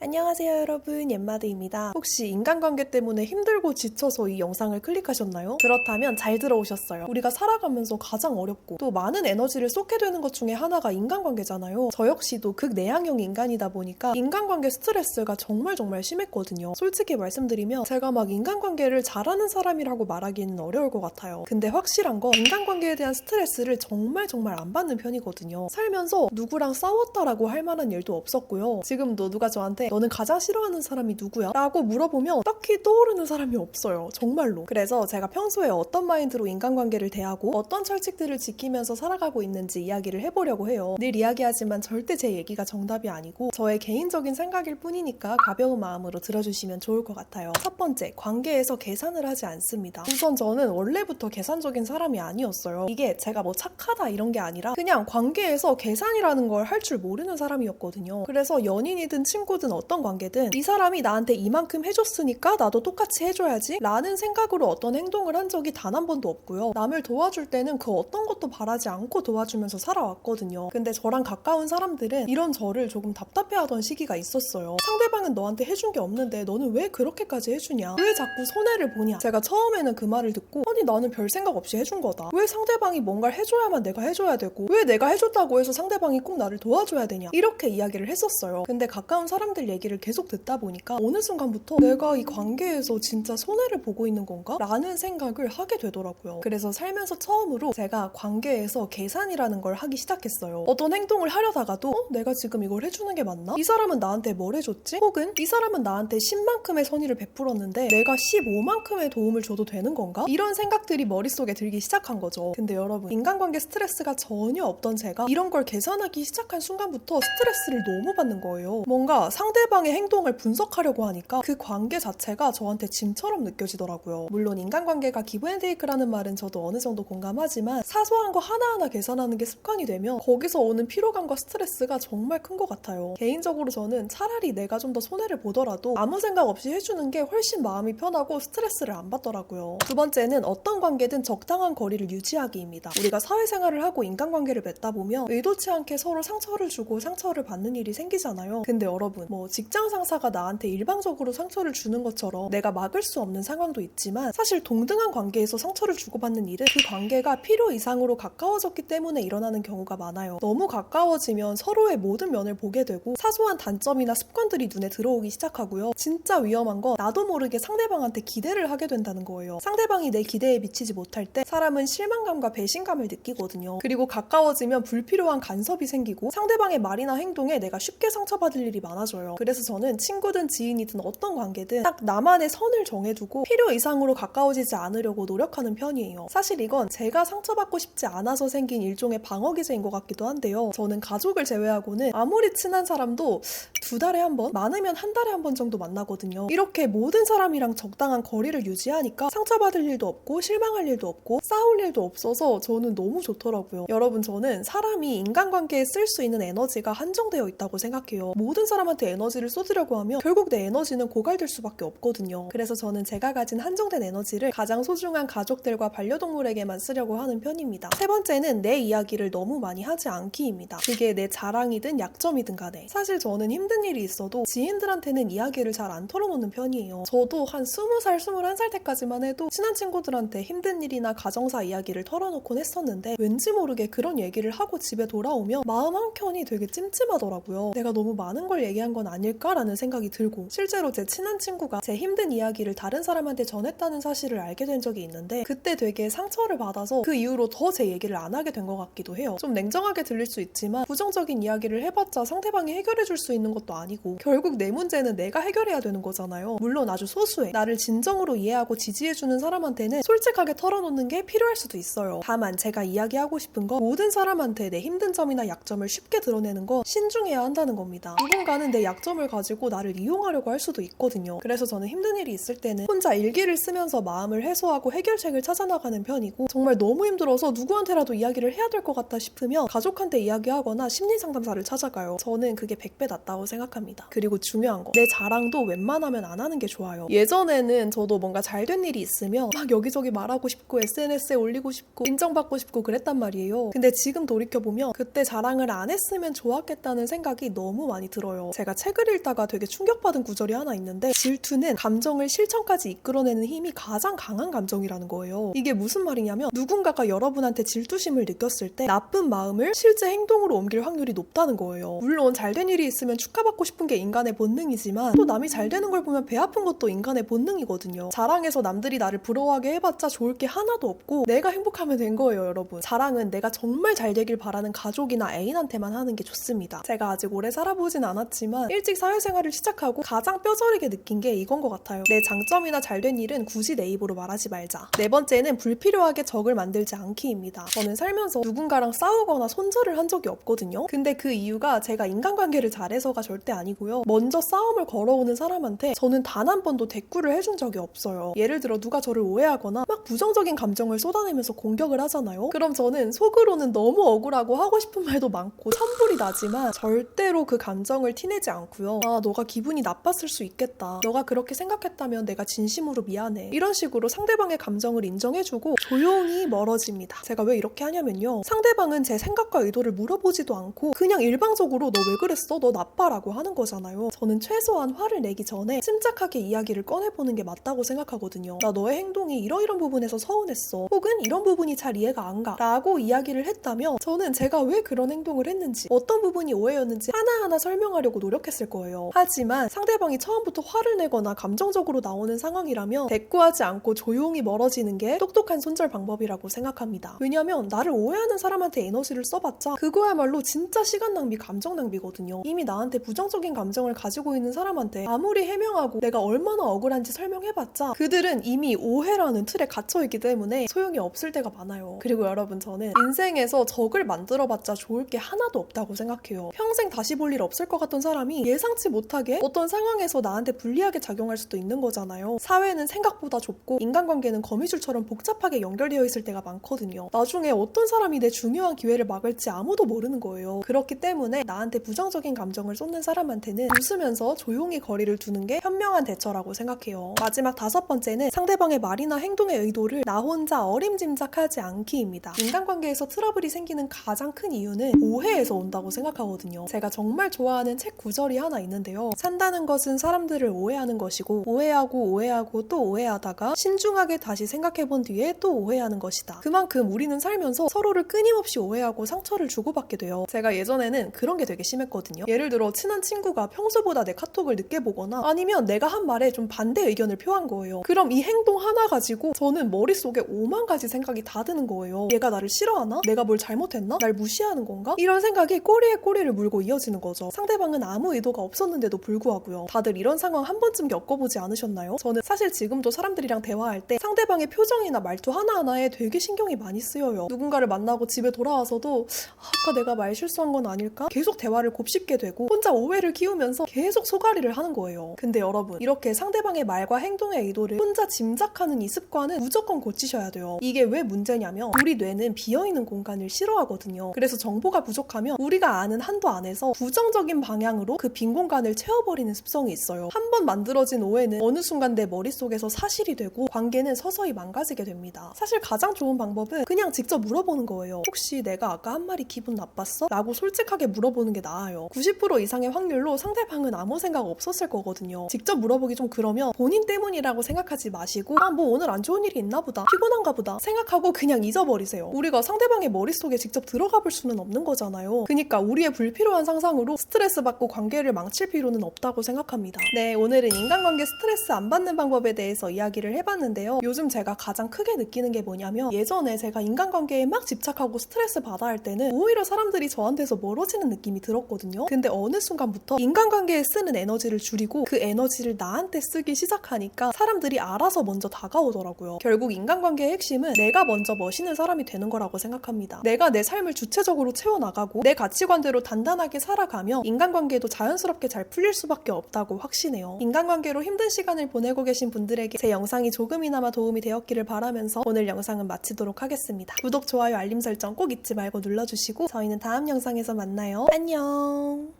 안녕하세요 여러분 옌마드입니다. 혹시 인간관계 때문에 힘들고 지쳐서 이 영상을 클릭하셨나요? 그렇다면 잘 들어오셨어요. 우리가 살아가면서 가장 어렵고 또 많은 에너지를 쏟게 되는 것 중에 하나가 인간관계잖아요. 저 역시도 극내향형 인간이다 보니까 인간관계 스트레스가 정말 정말 심했거든요. 솔직히 말씀드리면 제가 막 인간관계를 잘하는 사람이라고 말하기는 어려울 것 같아요. 근데 확실한 건 인간관계에 대한 스트레스를 정말 정말 안 받는 편이거든요. 살면서 누구랑 싸웠다라고 할 만한 일도 없었고요. 지금도 누가 저한테 너는 가장 싫어하는 사람이 누구야? 라고 물어보면 딱히 떠오르는 사람이 없어요. 정말로. 그래서 제가 평소에 어떤 마인드로 인간관계를 대하고 어떤 철칙들을 지키면서 살아가고 있는지 이야기를 해보려고 해요. 늘 이야기하지만 절대 제 얘기가 정답이 아니고 저의 개인적인 생각일 뿐이니까 가벼운 마음으로 들어주시면 좋을 것 같아요. 첫 번째, 관계에서 계산을 하지 않습니다. 우선 저는 원래부터 계산적인 사람이 아니었어요. 이게 제가 뭐 착하다 이런 게 아니라 그냥 관계에서 계산이라는 걸 할 줄 모르는 사람이었거든요. 그래서 연인이든 친구든 어떤 관계든 이 사람이 나한테 이만큼 해줬으니까 나도 똑같이 해줘야지 라는 생각으로 어떤 행동을 한 적이 단 한 번도 없고요. 남을 도와줄 때는 그 어떤 것도 바라지 않고 도와주면서 살아왔거든요. 근데 저랑 가까운 사람들은 이런 저를 조금 답답해하던 시기가 있었어요. 상대방은 너한테 해준 게 없는데 너는 왜 그렇게까지 해주냐? 왜 자꾸 손해를 보냐? 제가 처음에는 그 말을 듣고 아니 나는 별 생각 없이 해준 거다. 왜 상대방이 뭔가를 해줘야만 내가 해줘야 되고 왜 내가 해줬다고 해서 상대방이 꼭 나를 도와줘야 되냐? 이렇게 이야기를 했었어요. 근데 가까운 사람들 얘기를 계속 듣다 보니까 어느 순간부터 내가 이 관계에서 진짜 손해를 보고 있는 건가? 라는 생각을 하게 되더라고요. 그래서 살면서 처음으로 제가 관계에서 계산이라는 걸 하기 시작했어요. 어떤 행동을 하려다가도 어? 내가 지금 이걸 해주는 게 맞나? 이 사람은 나한테 뭘 해줬지? 혹은 이 사람은 나한테 10만큼의 선의를 베풀었는데 내가 15만큼의 도움을 줘도 되는 건가? 이런 생각들이 머릿속에 들기 시작한 거죠. 근데 여러분 인간관계 스트레스가 전혀 없던 제가 이런 걸 계산하기 시작한 순간부터 스트레스를 너무 받는 거예요. 뭔가 상대 방의 행동을 분석하려고 하니까 그 관계 자체가 저한테 짐처럼 느껴지더라고요. 물론 인간관계가 기브앤테이크라는 말은 저도 어느 정도 공감하지만 사소한 거 하나하나 계산하는 게 습관이 되면 거기서 오는 피로감과 스트레스가 정말 큰 것 같아요. 개인적으로 저는 차라리 내가 좀 더 손해를 보더라도 아무 생각 없이 해주는 게 훨씬 마음이 편하고 스트레스를 안 받더라고요. 두 번째는 어떤 관계든 적당한 거리를 유지하기입니다. 우리가 사회생활을 하고 인간관계를 맺다 보면 의도치 않게 서로 상처를 주고 상처를 받는 일이 생기잖아요. 근데 여러분, 뭐 직장 상사가 나한테 일방적으로 상처를 주는 것처럼 내가 막을 수 없는 상황도 있지만 사실 동등한 관계에서 상처를 주고받는 일은 그 관계가 필요 이상으로 가까워졌기 때문에 일어나는 경우가 많아요. 너무 가까워지면 서로의 모든 면을 보게 되고 사소한 단점이나 습관들이 눈에 들어오기 시작하고요. 진짜 위험한 건 나도 모르게 상대방한테 기대를 하게 된다는 거예요. 상대방이 내 기대에 미치지 못할 때 사람은 실망감과 배신감을 느끼거든요. 그리고 가까워지면 불필요한 간섭이 생기고 상대방의 말이나 행동에 내가 쉽게 상처받을 일이 많아져요. 그래서 저는 친구든 지인이든 어떤 관계든 딱 나만의 선을 정해두고 필요 이상으로 가까워지지 않으려고 노력하는 편이에요. 사실 이건 제가 상처받고 싶지 않아서 생긴 일종의 방어 기제인 것 같기도 한데요. 저는 가족을 제외하고는 아무리 친한 사람도 두 달에 한 번, 많으면 한 달에 한 번 정도 만나거든요. 이렇게 모든 사람이랑 적당한 거리를 유지하니까 상처받을 일도 없고 실망할 일도 없고 싸울 일도 없어서 저는 너무 좋더라고요. 여러분 저는 사람이 인간관계에 쓸 수 있는 에너지가 한정되어 있다고 생각해요. 모든 사람한테 에너지 를 쏟으려고 하면 결국 내 에너지는 고갈될 수밖에 없거든요. 그래서 저는 제가 가진 한정된 에너지를 가장 소중한 가족들과 반려동물에게만 쓰려고 하는 편입니다. 세 번째는 내 이야기를 너무 많이 하지 않기입니다. 그게 내 자랑이든 약점이든 간에 사실 저는 힘든 일이 있어도 지인들한테는 이야기를 잘 안 털어놓는 편이에요. 저도 한 20살, 21살 때까지만 해도 친한 친구들한테 힘든 일이나 가정사 이야기를 털어놓곤 했었는데 왠지 모르게 그런 얘기를 하고 집에 돌아오면 마음 한켠이 되게 찜찜하더라고요. 내가 너무 많은 걸 얘기한 건 아 닐까라는 생각이 들고 실제로 제 친한 친구가 제 힘든 이야기를 다른 사람한테 전했다는 사실을 알게 된 적이 있는데 그때 되게 상처를 받아서 그 이후로 더 제 얘기를 안 하게 된 것 같기도 해요. 좀 냉정하게 들릴 수 있지만 부정적인 이야기를 해봤자 상대방이 해결해 줄 수 있는 것도 아니고 결국 내 문제는 내가 해결해야 되는 거잖아요. 물론 아주 소수의 나를 진정으로 이해하고 지지해주는 사람한테는 솔직하게 털어놓는 게 필요할 수도 있어요. 다만 제가 이야기하고 싶은 건 모든 사람한테 내 힘든 점이나 약점을 쉽게 드러내는 건 신중해야 한다는 겁니다. 누군가는 내 약 점을 가지고 나를 이용하려고 할 수도 있거든요. 그래서 저는 힘든 일이 있을 때는 혼자 일기를 쓰면서 마음을 해소하고 해결책을 찾아나가는 편이고 정말 너무 힘들어서 누구한테라도 이야기를 해야 될 것 같다 싶으면 가족한테 이야기하거나 심리 상담사를 찾아가요. 저는 그게 100배 낫다고 생각합니다. 그리고 중요한 거 내 자랑도 웬만하면 안 하는 게 좋아요. 예전에는 저도 뭔가 잘 된 일이 있으면 막 여기저기 말하고 싶고 SNS에 올리고 싶고 인정받고 싶고 그랬단 말이에요. 근데 지금 돌이켜보면 그때 자랑을 안 했으면 좋았겠다는 생각이 너무 많이 들어요. 제가 책을 읽다가 되게 충격받은 구절이 하나 있는데 질투는 감정을 실천까지 이끌어내는 힘이 가장 강한 감정이라는 거예요. 이게 무슨 말이냐면 누군가가 여러분한테 질투심을 느꼈을 때 나쁜 마음을 실제 행동으로 옮길 확률이 높다는 거예요. 물론 잘된 일이 있으면 축하받고 싶은 게 인간의 본능이지만 또 남이 잘 되는 걸 보면 배 아픈 것도 인간의 본능이거든요. 자랑해서 남들이 나를 부러워하게 해봤자 좋을 게 하나도 없고 내가 행복하면 된 거예요, 여러분. 자랑은 내가 정말 잘 되길 바라는 가족이나 애인한테만 하는 게 좋습니다. 제가 아직 오래 살아보진 않았지만 일찍 사회생활을 시작하고 가장 뼈저리게 느낀 게 이건 것 같아요. 내 장점이나 잘된 일은 굳이 내 입으로 말하지 말자. 네 번째는 불필요하게 적을 만들지 않기입니다. 저는 살면서 누군가랑 싸우거나 손절을 한 적이 없거든요. 근데 그 이유가 제가 인간관계를 잘해서가 절대 아니고요. 먼저 싸움을 걸어오는 사람한테 저는 단 한 번도 대꾸를 해준 적이 없어요. 예를 들어 누가 저를 오해하거나 막 부정적인 감정을 쏟아내면서 공격을 하잖아요. 그럼 저는 속으로는 너무 억울하고 하고 싶은 말도 많고 천불이 나지만 절대로 그 감정을 티내지 않고 요. 아 너가 기분이 나빴을 수 있겠다. 너가 그렇게 생각했다면 내가 진심으로 미안해. 이런 식으로 상대방의 감정을 인정해주고 조용히 멀어집니다. 제가 왜 이렇게 하냐면요. 상대방은 제 생각과 의도를 물어보지도 않고 그냥 일방적으로 너 왜 그랬어? 너 나빠라고 하는 거잖아요. 저는 최소한 화를 내기 전에 침착하게 이야기를 꺼내보는 게 맞다고 생각하거든요. 나 너의 행동이 이러이런 부분에서 서운했어. 혹은 이런 부분이 잘 이해가 안 가. 라고 이야기를 했다면 저는 제가 왜 그런 행동을 했는지 어떤 부분이 오해였는지 하나하나 설명하려고 노력했 을 거예요. 하지만 상대방이 처음부터 화를 내거나 감정적으로 나오는 상황이라면 대꾸하지 않고 조용히 멀어지는 게 똑똑한 손절 방법이라고 생각합니다. 왜냐면 나를 오해하는 사람한테 에너지를 써봤자 그거야말로 진짜 시간 낭비, 감정 낭비거든요. 이미 나한테 부정적인 감정을 가지고 있는 사람한테 아무리 해명하고 내가 얼마나 억울한지 설명해봤자 그들은 이미 오해라는 틀에 갇혀있기 때문에 소용이 없을 때가 많아요. 그리고 여러분 저는 인생에서 적을 만들어봤자 좋을 게 하나도 없다고 생각해요. 평생 다시 볼 일 없을 것 같던 사람이 예상치 못하게 어떤 상황에서 나한테 불리하게 작용할 수도 있는 거잖아요. 사회는 생각보다 좁고 인간관계는 거미줄처럼 복잡하게 연결되어 있을 때가 많거든요. 나중에 어떤 사람이 내 중요한 기회를 막을지 아무도 모르는 거예요. 그렇기 때문에 나한테 부정적인 감정을 쏟는 사람한테는 웃으면서 조용히 거리를 두는 게 현명한 대처라고 생각해요. 마지막 다섯 번째는 상대방의 말이나 행동의 의도를 나 혼자 어림짐작하지 않기입니다. 인간관계에서 트러블이 생기는 가장 큰 이유는 오해에서 온다고 생각하거든요. 제가 정말 좋아하는 책 구절이 하나 있는데요. 산다는 것은 사람들을 오해하는 것이고 오해하고 오해하고 또 오해하다가 신중하게 다시 생각해 본 뒤에 또 오해하는 것이다. 그만큼 우리는 살면서 서로를 끊임없이 오해하고 상처를 주고받게 돼요. 제가 예전에는 그런 게 되게 심했거든요. 예를 들어 친한 친구가 평소보다 내 카톡을 늦게 보거나 아니면 내가 한 말에 좀 반대 의견을 표한 거예요. 그럼 이 행동 하나 가지고 저는 머릿속에 오만 가지 생각이 다 드는 거예요. 얘가 나를 싫어하나? 내가 뭘 잘못했나? 날 무시하는 건가? 이런 생각이 꼬리에 꼬리를 물고 이어지는 거죠. 상대방은 아무 의도 가 없었는데도 불구하고요. 다들 이런 상황 한 번쯤 겪어보지 않으셨나요? 저는 사실 지금도 사람들이랑 대화할 때 상대방의 표정이나 말투 하나하나에 되게 신경이 많이 쓰여요. 누군가를 만나고 집에 돌아와서도 아까 내가 말 실수한 건 아닐까? 계속 대화를 곱씹게 되고 혼자 오해를 키우면서 계속 소가리를 하는 거예요. 근데 여러분 이렇게 상대방의 말과 행동의 의도를 혼자 짐작하는 이 습관은 무조건 고치셔야 돼요. 이게 왜 문제냐면 우리 뇌는 비어있는 공간을 싫어하거든요. 그래서 정보가 부족하면 우리가 아는 한도 안에서 부정적인 방향으로 그빈 공간을 채워버리는 습성이 있어요. 한 번 만들어진 오해는 어느 순간 내 머릿속에서 사실이 되고 관계는 서서히 망가지게 됩니다. 사실 가장 좋은 방법은 그냥 직접 물어보는 거예요. 혹시 내가 아까 한 말이 기분 나빴어? 라고 솔직하게 물어보는 게 나아요. 90% 이상의 확률로 상대방은 아무 생각 없었을 거거든요. 직접 물어보기 좀 그러면 본인 때문이라고 생각하지 마시고 아 뭐 오늘 안 좋은 일이 있나 보다 피곤한가 보다 생각하고 그냥 잊어버리세요. 우리가 상대방의 머릿속에 직접 들어가 볼 수는 없는 거잖아요. 그러니까 우리의 불필요한 상상으로 스트레스 받고 관계 를 망칠 필요는 없다고 생각합니다. 네, 오늘은 인간관계 스트레스 안 받는 방법에 대해서 이야기를 해봤는데요. 요즘 제가 가장 크게 느끼는 게 뭐냐면 예전에 제가 인간관계에 막 집착하고 스트레스 받아 할 때는 오히려 사람들이 저한테서 멀어지는 느낌이 들었거든요. 근데 어느 순간부터 인간관계에 쓰는 에너지를 줄이고 그 에너지를 나한테 쓰기 시작하니까 사람들이 알아서 먼저 다가오더라고요. 결국 인간관계의 핵심은 내가 먼저 멋있는 사람이 되는 거라고 생각합니다. 내가 내 삶을 주체적으로 채워나가고 내 가치관대로 단단하게 살아가며 인간관계도 자연스럽게 잘 풀릴 수밖에 없다고 확신해요. 인간관계로 힘든 시간을 보내고 계신 분들에게 제 영상이 조금이나마 도움이 되었기를 바라면서 오늘 영상은 마치도록 하겠습니다. 구독, 좋아요, 알림 설정 꼭 잊지 말고 눌러주시고 저희는 다음 영상에서 만나요. 안녕!